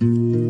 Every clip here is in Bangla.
রাধা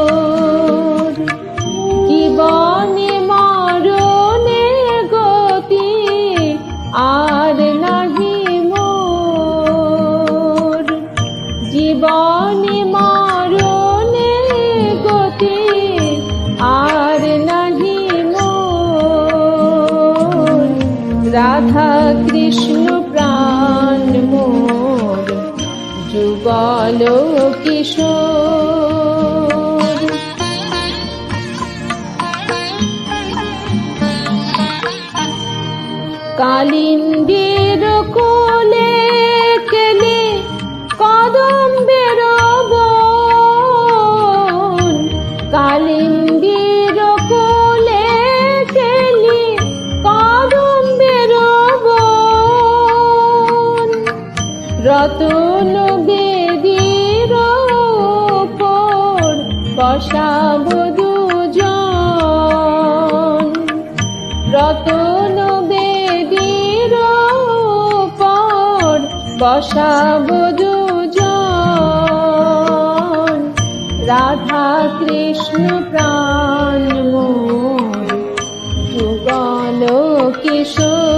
যুগল কিশোর। কালিন্দির কোলে কেলে কদম কালিন্দির কোলে রতন বসাব দুজন রতন রাধা কৃষ্ণ প্রাণ যুগল কিশোর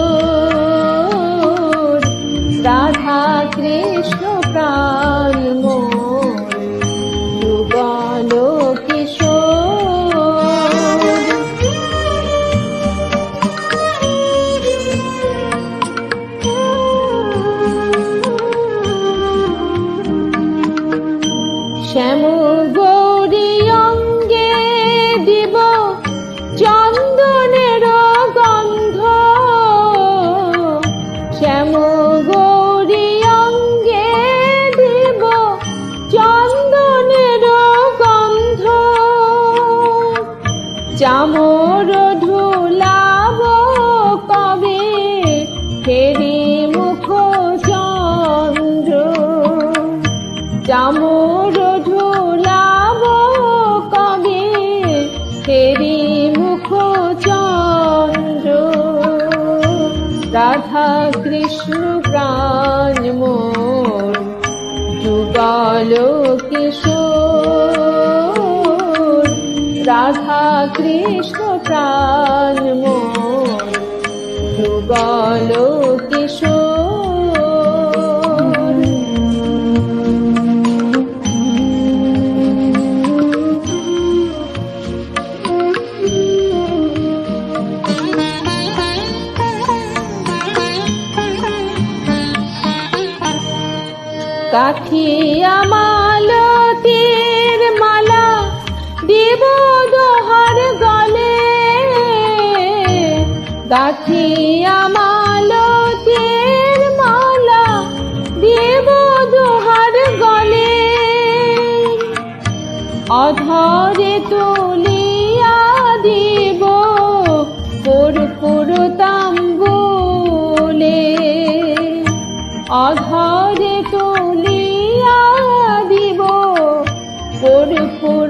চামর ঢুলাব কবে? ফেরি মুখ চন্দ্র। চামর ঢোলাব কবে? তেরি মুখ চন্দ্র। রাধা কৃষ্ণ প্রাণ মোর, যুগল কিশোর কৃষ্ণ প্রাণ যুগল কিশোর। কাঠিয়া গাঠিয়া মালতীর মালা দিব দোহার গলে। অধরে তুলিয়া দিব পুরপুর তাম্বুলে অধরে তুলিয়া দিব পুরপুর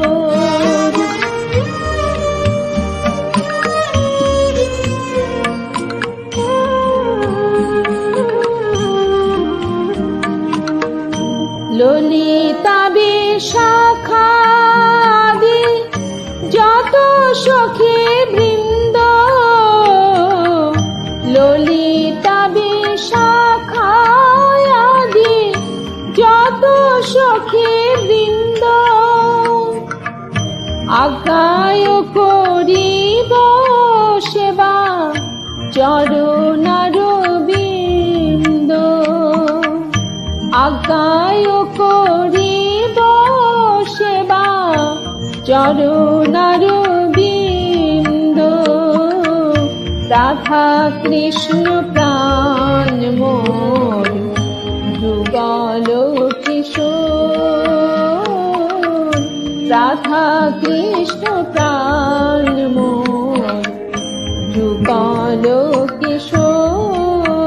আজ্ঞায় করিব সেবা চরণার বিন্দ আজ্ঞায় করিব সেবা চরণার বিন্দ রাধা কৃষ্ণ প্রাণ মোর, যুগল রাধা কৃষ্ণ প্রাণ মোর যুগল কিশোর।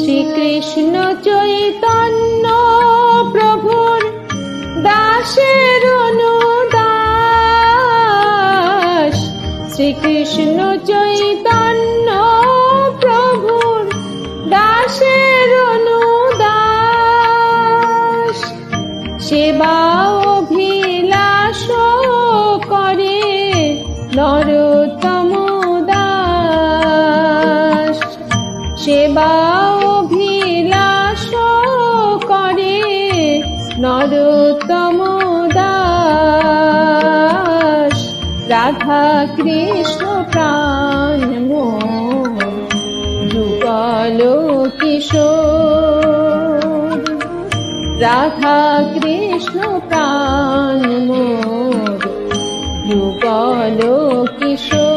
শ্রীকৃষ্ণ চৈতন্য দাসের অনুদাস। শ্রীকৃষ্ণ চৈতন্য প্রভুর দাসের অনুদাস। সেবা অভিলাষ করে নরোত্তম দাস। সেবা অভিলাষ করে নরোত্তম রাধা কৃষ্ণ প্রাণ যুগল কিশোর। রাধা কৃষ্ণ প্রাণ যুগল কিশোর।